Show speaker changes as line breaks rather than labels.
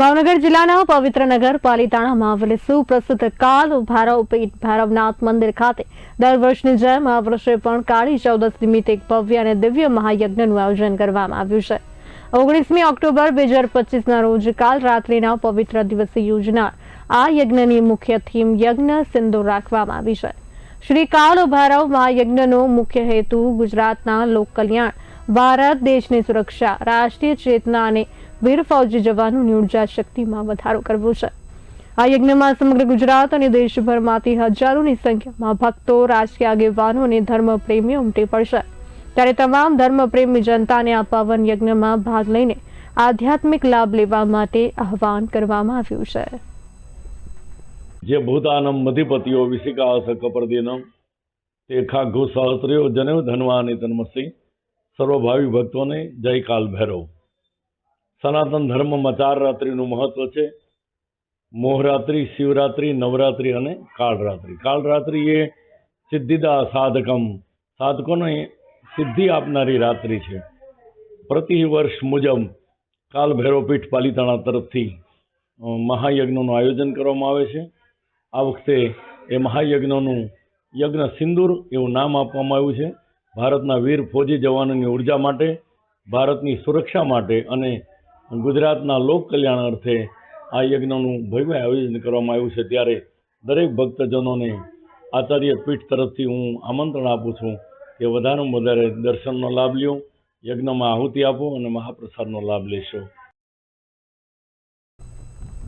ભાવનગર જિલ્લાના પવિત્ર નગર પાલિતાણામાં આવેલી સુપ્રસિદ્ધ કાલ ભારવપીઠ ભૈરવનાથ મંદિર ખાતે દર વર્ષની જેમ આ વર્ષે પણ કાળી ચૌદસ નિમિત્તે એક ભવ્ય અને દિવ્ય મહાયજ્ઞનું આયોજન કરવામાં આવ્યું છે. ઓગણીસમી ઓક્ટોબર બે હજાર પચીસના રોજ કાલ રાત્રિના પવિત્ર દિવસે યોજનાર આ યજ્ઞની મુખ્ય થીમ યજ્ઞ સિંધુ રાખવામાં આવી છે. શ્રી કાળ ભૈરવ મહાયજ્ઞનો મુખ્ય હેતુ ગુજરાતના લોક કલ્યાણ ભારત દેશની સુરક્ષા, રાષ્ટ્રીય ચેતના અને વીર ફૌજી જવાનોની ઊર્જા શક્તિમાં વધારો કરવો છે. આ યજ્ઞમાં સમગ્ર ગુજરાત અને દેશભરમાંથી હજારોની સંખ્યામાં ભક્તો, રાજકીય આગેવાનો અને ધર્મ ઉમટી પડશે. ત્યારે તમામ ધર્મપ્રેમી જનતાને આ પાવન યજ્ઞમાં ભાગ લઈને આધ્યાત્મિક લાભ લેવા માટે આહવાન કરવામાં આવ્યું છે.
જે ભૂતાનમ મધિપતિઓ વિશિકાસ કપરદીનમ તે ખાઘુ સહસ્ત્રીઓ જનેવ ધનવાની તન્મસી સર્વભાવી ભક્તોને જય કાલ ભૈરવ. સનાતન ધર્મમાં ચાર રાત્રિનું મહત્વ છે. મોહરાત્રિ, શિવરાત્રિ, નવરાત્રિ અને કાળરાત્રિ. કાળરાત્રિ એ સિદ્ધિદા સાધકમ. સાધકોને સિદ્ધિ આપનારી રાત્રિ છે. પ્રતિ વર્ષ મુજબ કાલ ભૈરવપીઠ પાલિતાણા તરફથી મહાયજ્ઞનું આયોજન કરવામાં આવે છે. આ વખતે એ મહાયજ્ઞનું યજ્ઞ સિંદૂર એવું નામ આપવામાં આવ્યું છે. ભારતના વીર ફોજી જવાનોની ઊર્જા માટે, ભારતની સુરક્ષા માટે અને ગુજરાતના લોક કલ્યાણ અર્થે આ યજ્ઞનું ભવ્ય આયોજન કરવામાં આવ્યું છે. ત્યારે દરેક ભક્તજનોને આચાર્ય પીઠ તરફથી હું આમંત્રણ આપું છું કે વધારેમાં વધારે દર્શનનો લાભ લ્યો, યજ્ઞમાં આહુતિ આપો અને મહાપ્રસાદનો લાભ લેશો.